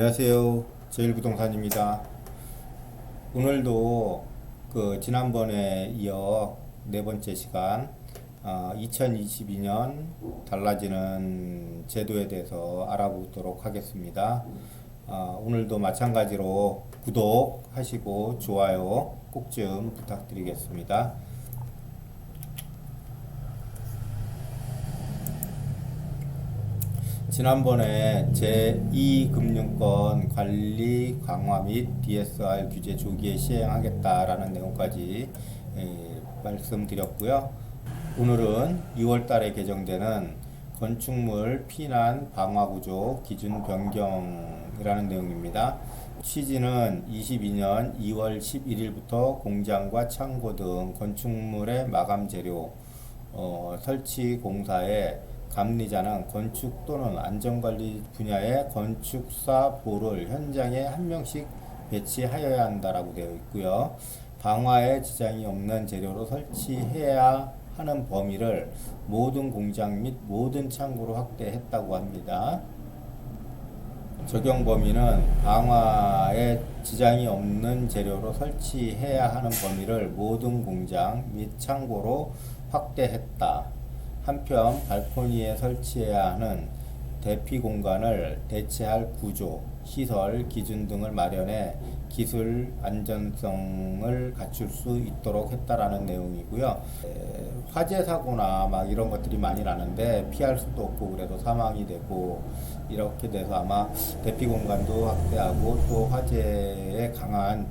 안녕하세요. 제일부동산입니다. 오늘도 그 지난번에 이어 네 번째 시간 어, 2022년 달라지는 제도에 대해서 알아보도록 하겠습니다. 어, 오늘도 마찬가지로 구독하시고 좋아요 꼭 좀 부탁드리겠습니다. 지난번에 제2금융권 관리 강화 및 DSR 규제 조기에 시행하겠다라는 내용까지 에, 말씀드렸고요. 오늘은 6월 달에 개정되는 건축물 피난 방화 구조 기준 변경이라는 내용입니다. 취지는 22년 2월 11일부터 공장과 창고 등 건축물의 마감 재료 어, 설치 공사에 감리자는 건축 또는 안전관리 분야의 건축사 보를 현장에 한 명씩 배치하여야 한다라고 되어 있고요. 방화에 지장이 없는 재료로 설치해야 하는 범위를 모든 공장 및 모든 창고로 확대했다고 합니다. 적용 범위는 방화에 지장이 없는 재료로 설치해야 하는 범위를 모든 공장 및 창고로 확대했다. 한편 발코니에 설치해야 하는 대피 공간을 대체할 구조, 시설, 기준 등을 마련해 기술 안전성을 갖출 수 있도록 했다라는 내용이고요. 에, 화재 사고나 막 이런 것들이 많이 나는데 피할 수도 없고 그래서 사망이 되고 이렇게 돼서 아마 대피 공간도 확대하고 또 화재에 강한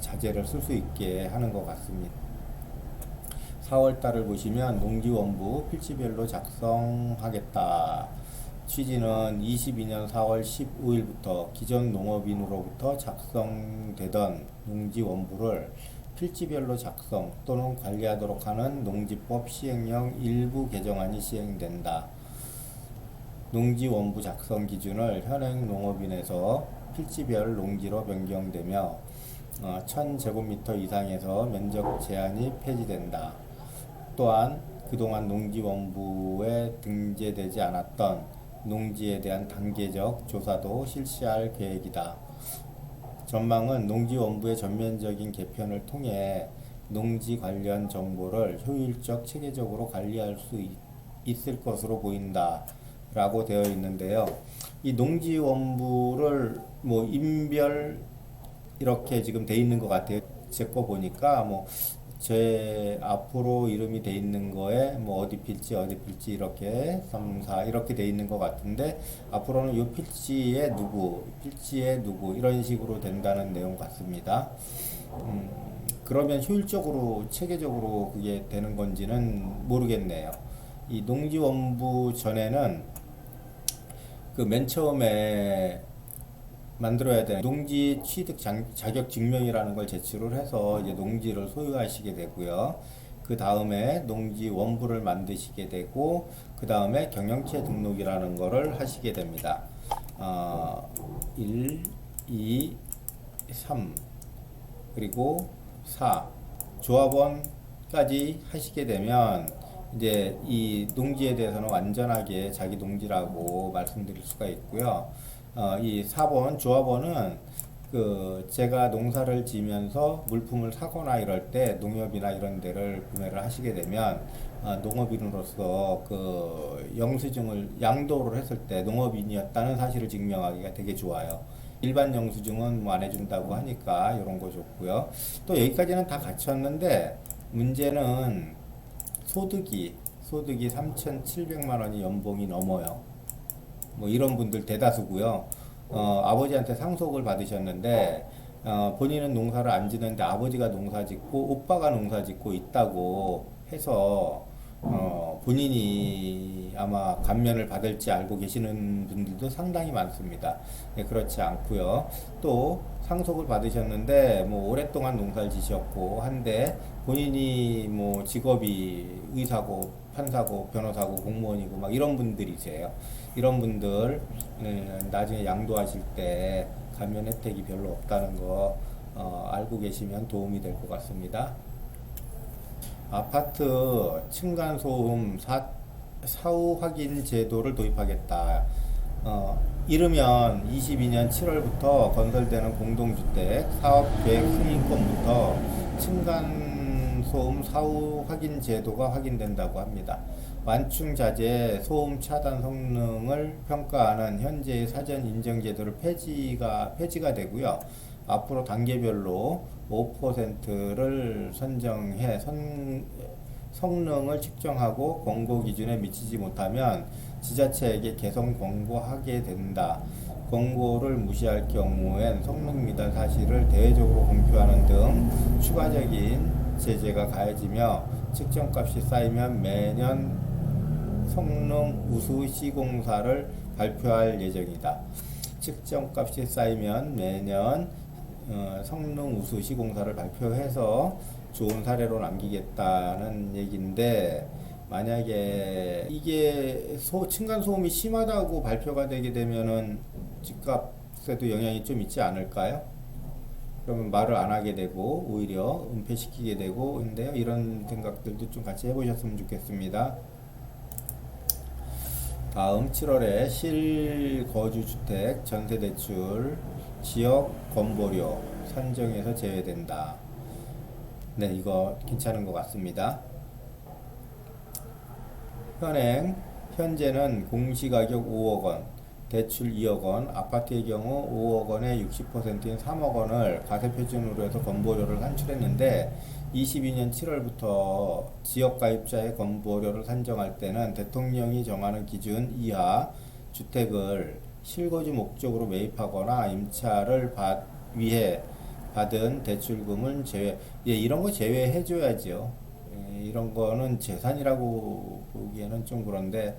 자재를 쓸 수 있게 하는 것 같습니다. 4월 달을 보시면 농지원부 필지별로 작성하겠다. 취지는 22년 4월 15일부터 기존 농업인으로부터 작성되던 농지원부를 필지별로 작성 또는 관리하도록 하는 농지법 시행령 일부 개정안이 시행된다. 농지원부 작성 기준을 현행 농업인에서 필지별 농지로 변경되며 어, 1000제곱미터 이상에서 면적 제한이 폐지된다. 또한 그동안 농지원부에 등재되지 않았던 농지에 대한 단계적 조사도 실시할 계획이다. 전망은 농지원부의 전면적인 개편을 통해 농지 관련 정보를 효율적 체계적으로 관리할 수 있, 있을 것으로 보인다. 라고 되어 있는데요. 이 농지원부를 뭐 인별 이렇게 지금 돼 있는 것 같아요. 제 거 보니까 뭐 제 앞으로 이름이 돼 있는 거에 뭐 어디 필지 어디 필지 이렇게 3, 4 이렇게 돼 있는 것 같은데 앞으로는 요 필지에 누구 필지에 누구 이런 식으로 된다는 내용 같습니다. 음, 그러면 효율적으로 체계적으로 그게 되는 건지는 모르겠네요. 이 농지원부 전에는 그 맨 처음에 만들어야 되는 농지 취득 장, 자격 증명이라는 걸 제출을 해서 이제 농지를 소유하시게 되고요. 그 다음에 농지 원부를 만드시게 되고 그 다음에 경영체 등록이라는 거를 하시게 됩니다. 어, 1, 2, 3 그리고 4 조합원까지 하시게 되면 이제 이 농지에 대해서는 완전하게 자기 농지라고 말씀드릴 수가 있고요. 어, 이 4번 조합원은 그 제가 농사를 지면서 물품을 사거나 이럴 때 농협이나 이런 데를 구매를 하시게 되면 어, 농업인으로서 그 영수증을 양도를 했을 때 농업인이었다는 사실을 증명하기가 되게 좋아요. 일반 영수증은 뭐 안 해준다고 하니까 이런 거 좋고요. 또 여기까지는 다 갖췄는데 문제는 소득이 소득이 3,700만 원이 연봉이 넘어요. 뭐 이런 분들 대다수고요. 어, 아버지한테 상속을 받으셨는데 어, 본인은 농사를 안 짓는데 아버지가 농사 짓고 오빠가 농사 짓고 있다고 해서 어, 본인이 아마 감면을 받을지 알고 계시는 분들도 상당히 많습니다. 네, 그렇지 않고요. 또 상속을 받으셨는데 뭐 오랫동안 농사를 지셨고 한데 본인이 뭐 직업이 의사고 판사고 변호사고 공무원이고 막 이런 분들이세요. 이런 분들 음, 나중에 양도하실 때 감면 혜택이 별로 없다는 거 어, 알고 계시면 도움이 될 것 같습니다. 아파트 층간소음 사, 사후 확인 제도를 도입하겠다. 어, 이르면 22년 7월부터 건설되는 공동주택 사업계획 승인권부터 층간 소음 사후 확인 제도가 확인된다고 합니다. 완충 자재 소음 차단 성능을 평가하는 현재의 사전 인정 제도를 폐지가 폐지가 되고요. 앞으로 단계별로 5%를 선정해 선, 성능을 측정하고 권고 기준에 미치지 못하면 지자체에게 개선 권고하게 된다. 권고를 무시할 경우엔 성능 미달 사실을 대외적으로 공표하는 등 추가적인 제재가 가해지며 측정값이 쌓이면 매년 성능 우수 시공사를 발표할 예정이다. 측정값이 쌓이면 매년 어, 성능 우수 시공사를 발표해서 좋은 사례로 남기겠다는 얘기인데 만약에 이게 소, 층간 소음이 심하다고 발표가 되게 되면은 집값에도 영향이 좀 있지 않을까요? 그러면 말을 안 하게 되고 오히려 은폐시키게 되고 근데요 이런 생각들도 좀 같이 해보셨으면 좋겠습니다. 다음 7월에 실거주주택 전세대출 지역 건보료 산정에서 제외된다. 네, 이거 괜찮은 것 같습니다. 현행 현재는 공시가격 5억 원, 대출 2억 원, 아파트의 경우 5억 원의 60%인 3억 원을 가세표준으로 해서 건보료를 산출했는데 22년 7월부터 지역 가입자의 건보료를 산정할 때는 대통령이 정하는 기준 이하 주택을 실거주 목적으로 매입하거나 임차를 받, 위해 받은 대출금은 제외, 예, 이런 거 제외해 줘야죠. 예, 이런 거는 재산이라고 보기에는 좀 그런데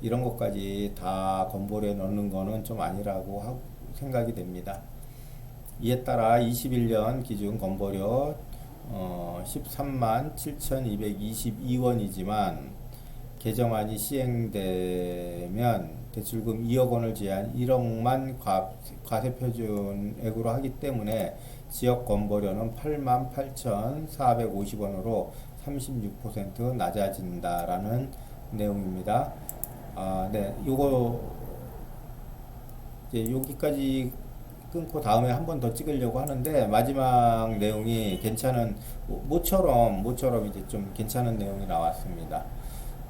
이런 것까지 다 건보료에 넣는 거는 좀 아니라고 하고 생각이 됩니다. 이에 따라 21년 기준 건보료 어, 13만 7,222원이지만 개정안이 시행되면 대출금 2억 원을 제한 1억만 과, 과세표준액으로 하기 때문에 지역 건보료는 8만 8,450원으로 36% 낮아진다라는 내용입니다. 아, 네, 요거 이제 여기까지 끊고 다음에 한 번 더 찍으려고 하는데 마지막 내용이 괜찮은 모- 모처럼 모처럼 이제 좀 괜찮은 내용이 나왔습니다.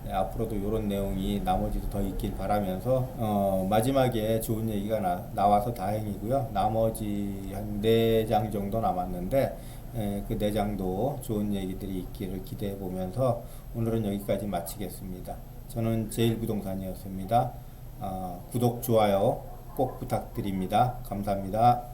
네, 앞으로도 이런 내용이 나머지도 더 있길 바라면서 어, 마지막에 좋은 얘기가 나, 나와서 다행이고요. 나머지 한 네 장 정도 남았는데 그네 장도 좋은 얘기들이 있기를 기대해 보면서 오늘은 여기까지 마치겠습니다. 저는 제일부동산이었습니다. 아, 구독, 좋아요 꼭 부탁드립니다. 감사합니다.